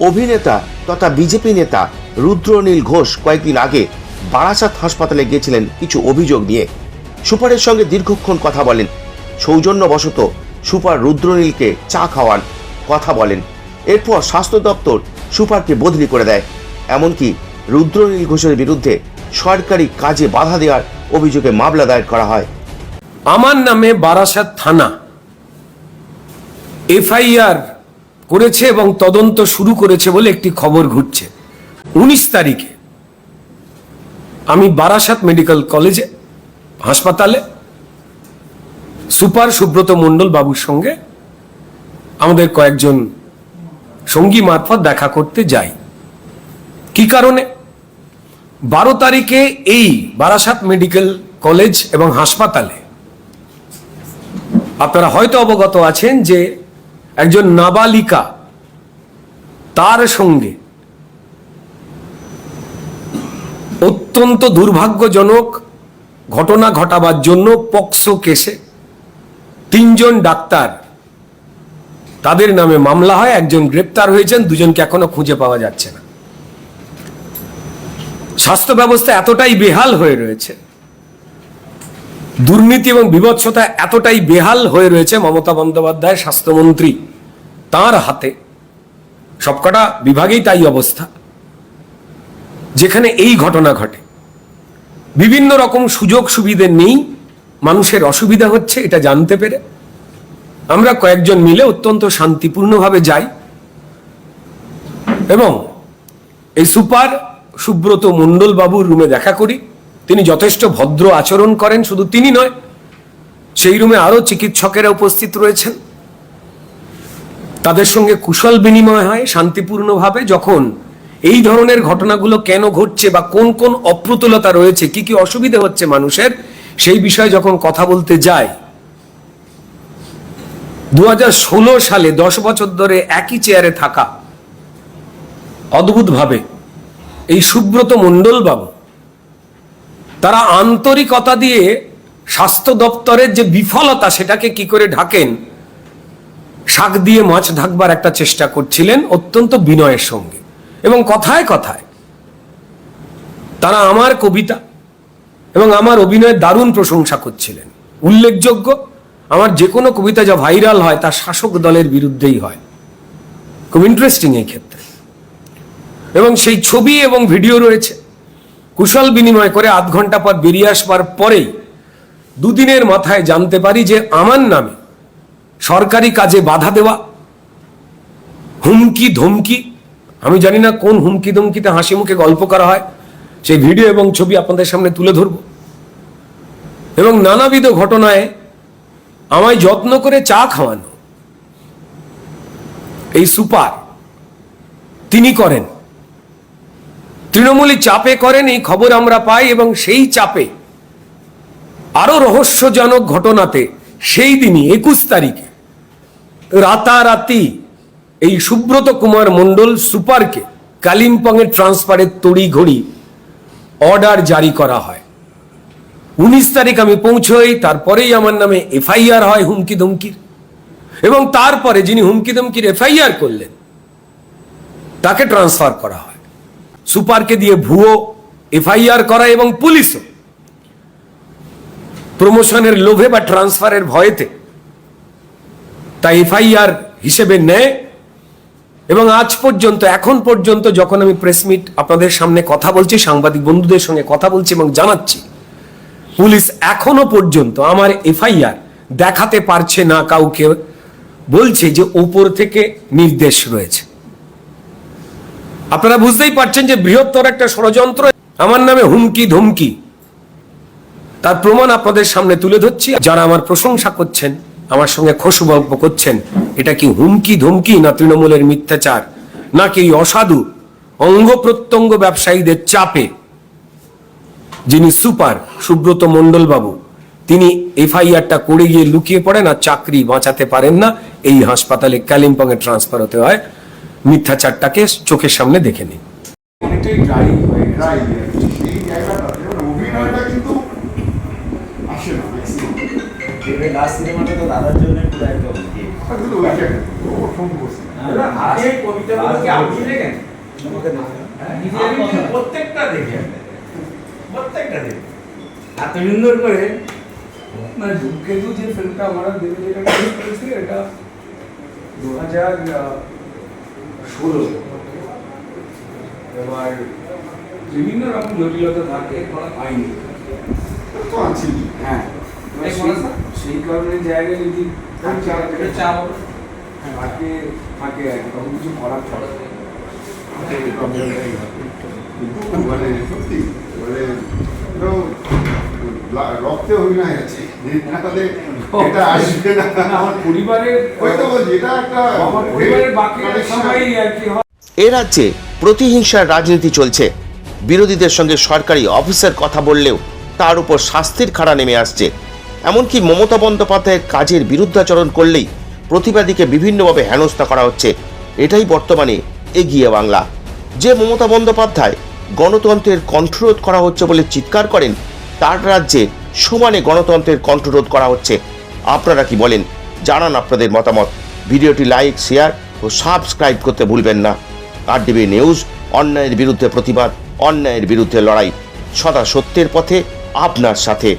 অভিনেতা তথা বিজেপি নেতা রুদ্রনীল ঘোষ কয়েকদিন আগে বারাসাত হাসপাতালে গিয়েছিলেন কিছু অভিযোগ নিয়ে। সুপারের সঙ্গে দীর্ঘক্ষণ কথা বলেন। সৌজন্যবশত সুপার রুদ্রনীলকে চা খাওয়ান, কথা বলেন। এরপর স্বাস্থ্য দপ্তর সুপারকে বদলি করে দেয়। এমনকি রুদ্রনীল ঘোষের বিরুদ্ধে সরকারি কাজে বাধা দেওয়ার অভিযোগে মামলা দায়ের করা হয়। আমার নামে বারাসাত থানা। এফআইআর করেছে এবং তদন্ত শুরু করেছে বলে একটি খবর ঘুরছে। উনিশ তারিখে আমি বারাসাত মেডিকেল কলেজে, হাসপাতালে, সুপার সুব্রত মণ্ডল বাবুর সঙ্গে আমাদের কয়েকজন সঙ্গী মারফত দেখা করতে যাই। কি কারণে? বারো তারিখে এই বারাসাত মেডিকেল কলেজ এবং হাসপাতালে আপনারা হয়তো অবগত আছেন যে একজন নাবালিকা তার সঙ্গে অত্যন্ত দুর্ভাগ্যজনক ঘটনা ঘটাবার জন্য পক্সো কেসে তিনজন ডাক্তার, তাদের নামে মামলা হয়, একজন গ্রেপ্তার হয়েছেন, দুজনকে এখনও খুঁজে পাওয়া যাচ্ছে না। স্বাস্থ্য ব্যবস্থা এতটাই বেহাল হয়ে রয়েছে দুর্নীতি এবং বিভৎসতা এতটাই বেহাল হয়ে রয়েছে মমতা বন্দ্যোপাধ্যায় স্বাস্থ্যমন্ত্রী তার হাতে। সবকটা বিভাগেই তাই অবস্থা। যেখানে এই ঘটনা ঘটে। বিভিন্ন রকম সুযোগ সুবিধে নেই, মানুষের অসুবিধা হচ্ছে, এটা জানতে পেরে। আমরা কয়েকজন মিলে অত্যন্ত শান্তিপূর্ণভাবে যাই। এবং এই সুপার সুব্রত মণ্ডল বাবুর রুমে দেখা করি। তিনি যথেষ্ট ভদ্র আচরণ করেন, শুধু তিনি নয়, সেই রুমে আরও চিকিৎসকেরা উপস্থিত রয়েছেন। তাদের সঙ্গে কুশল বিনিময় হয় শান্তিপূর্ণভাবে যখন এই ধরনের ঘটনাগুলো কেন ঘটছে বা কোন কোন অপ্রতুলতা রয়েছে, কি কি অসুবিধে হচ্ছে মানুষের, সেই বিষয়ে যখন কথা বলতে যায় দু হাজার ষোলো সালে দশ বছর ধরে একই চেয়ারে থাকা অদ্ভুতভাবে এই সুব্রত মণ্ডল বাবু তারা আন্তরিকতা দিয়ে স্বাস্থ্য দপ্তরের যে বিফলতা সেটাকে কি করে ঢাকেন, শাক দিয়ে মাছ ঢাকবার একটা চেষ্টা করছিলেন অত্যন্ত বিনয়ের সঙ্গে। এবং কথায় কথায় তারা আমার কবিতা এবং আমার অভিনয়ের দারুণ প্রশংসা করছিলেন। উল্লেখযোগ্য, আমার যে কোনো কবিতা যা ভাইরাল হয় তা শাসক দলের বিরুদ্ধেই হয়। খুব ইন্টারেস্টিং এই ক্ষেত্রে। এবং সেই ছবি এবং ভিডিও রয়েছে। কুশল বিনিময় করে আধ ঘণ্টা পর বেরিয়ে আসবার পরেই দুদিনের মাথায় জানতে পারি যে আমার নামে সরকারি কাজে বাধা দেওয়া, হুমকি ধমকি, আমি জানি না কোন হুমকি ধমকিতে হাসি মুখে গল্প করা হয়, সেই ভিডিও এবং ছবি আপনাদের সামনে তুলে ধরব। এবং নানাবিধ ঘটনায় আমায় যত্ন করে চা খাওয়ানো, এই সুপার, তিনি করেন। তৃণমূলী চাপে করেন, এই খবর আমরা পাই এবং সেই চাপে আরও রহস্যজনক ঘটনাতে সেই দিনই একুশ তারিখে রাতারাতি এই সুব্রত কুমার মণ্ডল সুপারকে কালিম্পংয়ের ট্রান্সফারের তড়ি ঘড়ি অর্ডার জারি করা হয়। উনিশ তারিখ আমি পৌঁছই, তারপরেই আমার নামে এফআইআর হয় হুমকি ধমকির। এবং তারপরে যিনি হুমকি ধমকির এফআইআর করলেন, তাকে ট্রান্সফার করা হয়। সুপারকে দিয়ে ভুয়ো এফআইআর করা এবং পুলিশও প্রমোশনের লোভে বা ট্রান্সফারের ভয়েতে তা এফআইআর হিসেবে নেয়। এবং আজ পর্যন্ত, এখন পর্যন্ত যখন আমি প্রেস মিট আপনাদের সামনে কথা বলছি, সাংবাদিক বন্ধুদের সঙ্গে কথা বলছি এবং জানাচ্ছি, পুলিশ এখনও পর্যন্ত আমার এফআইআর দেখাতে পারছে না, কাউকে বলছে যে ওপর থেকে নির্দেশ রয়েছে। আপনারা বুঝতেই পারছেন যে বৃহত্তর একটা ষড়যন্ত্র। আমার নামে হুমকি, ধমকি। তার প্রমাণ আপনাদের সামনে তুলে ধরছি। যারা আমার প্রশংসা করছেন, আমার সঙ্গে খোশগল্প করছেন, এটা কি হুমকি, ধমকি না তৃণমূলের মিথ্যাচার? নাকি অসাধু, অঙ্গ প্রত্যঙ্গ ব্যবসায়ীদের চাপে? যিনি সুপার, সুব্রত মণ্ডল বাবু তিনি এফআইআরটা করে গিয়ে লুকিয়ে পড়েন আর চাকরি বাঁচাতে পারেন না। এই হাসপাতালে কালিম্পং এ ট্রান্সফার হতে হয়। মিথ্যাচারটাকে চোখের সামনে দেখে ড্রাই হয়ে হ্যাঁ, আমি কিন্তু প্রত্যেকটা দেখি প্রত্যেকটা দেখি এত সুন্দর করে মানে ধূমকেতু যে ফিল্মটা আমরা দেখে যেটা এটা দু হাজার ষোলো। এবার বিভিন্ন রকম জটিলতা থাকে আইনি তো আছেই। হ্যাঁ। সেই- কারণে জায়গায় যদি থাকে থাকে আর তখন কিছু করার থাকে। এই প্রবলেমটাই হয় মানে সত্যি মানে রক্তে অভিনয় আছে। যে না হলে এটা আসবে না। না, আমার পরিবারের ওই তো বলছি এটা একটা আমার পরিবারের বাকিরা সবাই আর কি এ রাজ্যে প্রতিহিংসার রাজনীতি চলছে। বিরোধীদের সঙ্গে সরকারি অফিসার কথা বললেও তার উপর শাস্তির খাড়া নেমে আসছে। এমনকি মমতা বন্দ্যোপাধ্যায়ের কাজের বিরুদ্ধাচরণ করলেই প্রতিবাদীকে বিভিন্নভাবে হেনস্থা করা হচ্ছে। এটাই বর্তমানে এগিয়ে বাংলা। যে মমতা বন্দ্যোপাধ্যায় গণতন্ত্রের কণ্ঠরোধ করা হচ্ছে বলে চিৎকার করেন তার রাজ্যে সমানে গণতন্ত্রের কণ্ঠরোধ করা হচ্ছে। আপনারা কি বলেন? জানান আপনাদের মতামত। ভিডিওটি লাইক, শেয়ার ও সাবস্ক্রাইব করতে ভুলবেন না। আর ডিবি নিউজ অন্যায়ের বিরুদ্ধে প্রতিবাদ, অন্যায়ের বিরুদ্ধে লড়াই। সদা সত্যের পথে আপনার সাথে।